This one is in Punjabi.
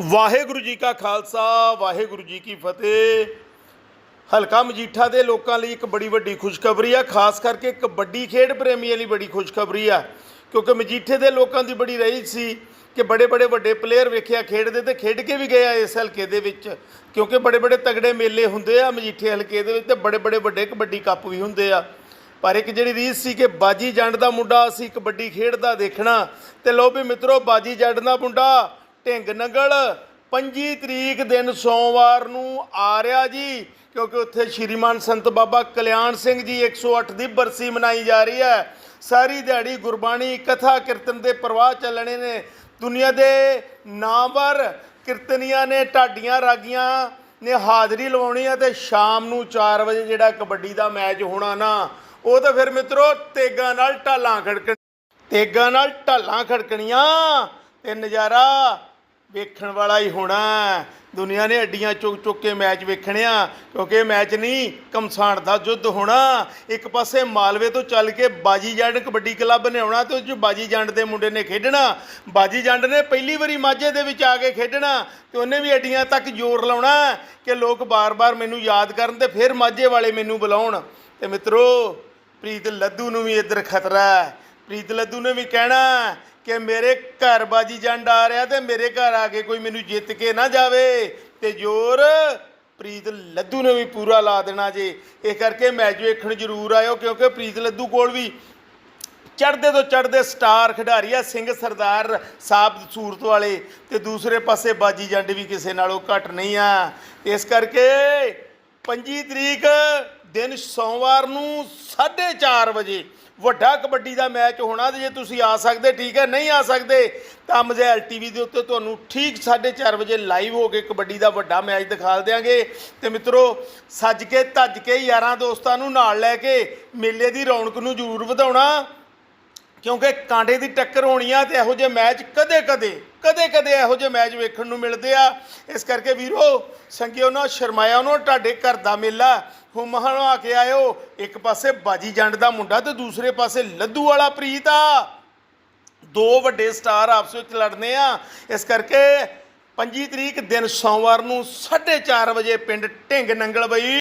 ਵਾਹਿਗੁਰੂ ਜੀ ਕਾ ਖਾਲਸਾ, ਵਾਹਿਗੁਰੂ ਜੀ ਕੀ ਫਤਿਹ। ਹਲਕਾ ਮਜੀਠਾ ਦੇ ਲੋਕਾਂ ਲਈ ਇੱਕ ਬੜੀ ਵੱਡੀ ਖੁਸ਼ਖਬਰੀ ਆ, ਖਾਸ ਕਰਕੇ ਕਬੱਡੀ ਖੇਡ ਪ੍ਰੇਮੀਆਂ ਲਈ ਬੜੀ ਖੁਸ਼ਖਬਰੀ ਆ। ਕਿਉਂਕਿ ਮਜੀਠੇ ਦੇ ਲੋਕਾਂ ਦੀ ਬੜੀ ਰਹੀ ਸੀ ਕਿ ਬੜੇ ਬੜੇ ਵੱਡੇ ਪਲੇਅਰ ਵੇਖਿਆ ਖੇਡਦੇ ਤੇ ਖੇਡ ਕੇ ਵੀ ਗਏ ਆ ਇਸ ਹਲਕੇ ਦੇ ਵਿੱਚ। ਕਿਉਂਕਿ ਬੜੇ ਬੜੇ ਤਗੜੇ ਮੇਲੇ ਹੁੰਦੇ ਆ ਮਜੀਠੇ ਹਲਕੇ ਦੇ ਵਿੱਚ ਤੇ ਬੜੇ ਬੜੇ ਵੱਡੇ ਕਬੱਡੀ ਕੱਪ ਵੀ ਹੁੰਦੇ ਆ। ਪਰ ਇੱਕ ਜਿਹੜੀ ਰੀਤ ਸੀ ਕਿ ਬਾਜੀ ਜੰਡ ਦਾ ਮੁੰਡਾ, ਅਸੀਂ ਕਬੱਡੀ ਖੇਡਦਾ ਦੇਖਣਾ। ਤੇ ਲੋ ਵੀ ਮਿੱਤਰੋ, ਬਾਜੀ ਜੰਡ ਦਾ ਮੁੰਡਾ ਢਿੰਗ ਨਗਲ। 25 ਤਰੀਕ ਦਿਨ ਸੋਮਵਾਰ ਨੂੰ ਆ ਰਿਹਾ ਜੀ, ਕਿਉਂਕਿ ਉੱਥੇ ਸ਼੍ਰੀਮਾਨ ਸੰਤ ਬਾਬਾ ਕਲਿਆਣ ਸਿੰਘ ਜੀ 108 ਦੀ ਬਰਸੀ ਮਨਾਈ ਜਾ ਰਹੀ ਹੈ। ਸਾਰੀ ਦਿਹਾੜੀ ਗੁਰਬਾਣੀ, ਕਥਾ, ਕੀਰਤਨ ਦੇ ਪ੍ਰਵਾਹ ਚੱਲਣੇ ਨੇ। ਦੁਨੀਆ ਦੇ ਨਾਮਵਰ ਕੀਰਤਨੀਆਂ ਨੇ ਢਾਡੀਆਂ ਰਾਗੀਆਂ ਨੇ ਹਾਜ਼ਰੀ ਲਵਾਉਣੀ ਹੈ ਤੇ ਸ਼ਾਮ ਨੂੰ 4 ਵਜੇ ਜਿਹੜਾ ਕਬੱਡੀ ਦਾ ਮੈਚ ਹੋਣਾ ਨਾ, ਉਹ ਤਾਂ ਫਿਰ ਮਿੱਤਰੋ ਤੇਗਾਂ ਨਾਲ ਢਾਲਾਂ ਖੜਕਣ, ਤੇਗਾਂ ਨਾਲ ਢਾਲਾਂ ਖੜਕਣੀਆਂ ਤੇ ਨਜ਼ਾਰਾ ਵੇਖਣ ਵਾਲਾ ਹੀ ਹੋਣਾ ਹੈ। ਦੁਨੀਆ ਨੇ ਅੱਡੀਆਂ ਚੁੱਕ ਚੁੱਕ ਕੇ ਮੈਚ ਵੇਖਣੇ ਕਿਉਂਕਿ ਇਹ ਮੈਚ ਨਹੀਂ, ਕਮਸਾਨ ਦਾ ਯੁੱਧ ਹੋਣਾ। ਇੱਕ ਪਾਸੇ ਮਾਲਵੇ ਤੋਂ ਚੱਲ ਕੇ ਬਾਜੀ ਜੰਡ ਕਬੱਡੀ ਕਲੱਬ ਨੇ ਆਉਣਾ ਤੇ ਉਹ 'ਚ ਬਾਜੀ ਜੰਡ ਦੇ ਮੁੰਡੇ ਨੇ ਖੇਡਣਾ। ਬਾਜੀ ਜੰਡ ਨੇ ਪਹਿਲੀ ਵਾਰੀ ਮਾਝੇ ਦੇ ਵਿੱਚ ਆ ਕੇ ਖੇਡਣਾ ਤੇ ਉਹਨੇ ਵੀ ਅੱਡੀਆਂ ਤੱਕ ਜ਼ੋਰ ਲਾਉਣਾ ਕਿ ਲੋਕ ਬਾਰ-ਬਾਰ ਮੈਨੂੰ ਯਾਦ ਕਰਨ ਤੇ ਫਿਰ ਮਾਝੇ ਵਾਲੇ ਮੈਨੂੰ ਬੁਲਾਉਣ। ਤੇ ਮਿੱਤਰੋ, ਪ੍ਰੀਤ ਲੱਦੂ ਨੂੰ ਵੀ ਇੱਧਰ ਖਤਰਾ ਹੈ। ਪ੍ਰੀਤ ਲੱਦੂ ਨੇ ਵੀ ਕਹਿਣਾ ਕਿ ਮੇਰੇ ਘਰ ਬਾਜੀ ਜੰਡ ਆ ਰਿਹਾ ਤੇ ਮੇਰੇ ਘਰ ਆ ਕੇ ਕੋਈ ਮੈਨੂੰ ਜਿੱਤ ਕੇ ਨਾ ਜਾਵੇ। ਤੇ ਜ਼ੋਰ, ਪ੍ਰੀਤ ਲੱਦੂ ਨੇ ਵੀ ਪੂਰਾ ਲਾ ਦੇਣਾ ਜੇ। ਇਹ ਕਰਕੇ ਮੈਚ ਵੇਖਣ ਜ਼ਰੂਰ ਆਇਓ, ਕਿਉਂਕਿ ਪ੍ਰੀਤ ਲੱਦੂ ਕੋਲ ਵੀ ਚੜ੍ਹਦੇ ਤੋਂ ਚੜ੍ਹਦੇ ਸਟਾਰ ਖਿਡਾਰੀ ਆ, ਸਿੰਘ ਸਰਦਾਰ ਸਾਹਿਬ ਸੂਰਤ ਵਾਲੇ। ਤੇ ਦੂਸਰੇ ਪਾਸੇ ਬਾਜੀ ਜੰਡ ਵੀ ਕਿਸੇ ਨਾਲੋਂ ਘੱਟ ਨਹੀਂ ਆ। ਇਸ ਕਰਕੇ 25 ਤਰੀਕ ਦਿਨ ਸੋਮਵਾਰ ਨੂੰ 4:30 ਵਜੇ ਵੱਡਾ ਕਬੱਡੀ ਦਾ ਮੈਚ ਹੋਣਾ ਤੇ ਜੇ ਤੁਸੀਂ ਆ ਸਕਦੇ, ਠੀਕ ਹੈ, ਨਹੀਂ ਆ ਸਕਦੇ, ਤਾਂ ਮਜ਼ੈਲ ਟੀਵੀ ਦੇ ਉੱਤੇ ਤੁਹਾਨੂੰ ਠੀਕ 4:30 ਵਜੇ ਲਾਈਵ ਹੋ ਕੇ ਕਬੱਡੀ ਦਾ ਵੱਡਾ ਮੈਚ ਦਿਖਾ ਦਿਆਂਗੇ। ਤੇ ਮਿੱਤਰੋ, ਸੱਜ ਕੇ, ਧੱਜ ਕੇ ਯਾਰਾਂ ਦੋਸਤਾਂ ਨੂੰ ਨਾਲ ਲੈ ਕੇ ਮੇਲੇ ਦੀ ਰੌਣਕ ਨੂੰ ਜ਼ਰੂਰ ਵਧਾਉਣਾ। ਕਿਉਂਕਿ ਕਾਂਡੇ ਦੀ ਟੱਕਰ ਹੋਣੀ ਆ ਤੇ ਇਹੋ ਜਿਹੇ ਮੈਚ ਕਦੇ-ਕਦੇ ਕਦੇ-ਕਦੇ ਇਹੋ ਜਿਹੇ ਮੈਚ ਵੇਖਣ ਨੂੰ ਮਿਲਦੇ ਆ। ਇਸ ਕਰਕੇ ਵੀਰੋ, ਸੰਗਿਓ ਨਾ ਸ਼ਰਮਾਇਆ ਉਹਨੂੰ, ਤੁਹਾਡੇ ਘਰ ਦਾ ਮੇਲਾ, ਹੁਮਹਣ ਆ ਕੇ ਆਇਓ। ਇੱਕ ਪਾਸੇ ਬਾਜੀ ਜੰਡ ਦਾ ਮੁੰਡਾ ਤੇ ਦੂਸਰੇ ਪਾਸੇ ਲੱਦੂ ਵਾਲਾ ਪ੍ਰੀਤ ਆ। ਦੋ ਵੱਡੇ ਸਟਾਰ ਆਪਸ ਵਿੱਚ ਲੜਨੇ ਆ। ਇਸ ਕਰਕੇ 25 ਤਰੀਕ ਦਿਨ ਸੋਮਵਾਰ ਨੂੰ 4:30 ਵਜੇ ਪਿੰਡ ਢਿੰਗ ਨੰਗਲ ਬਈ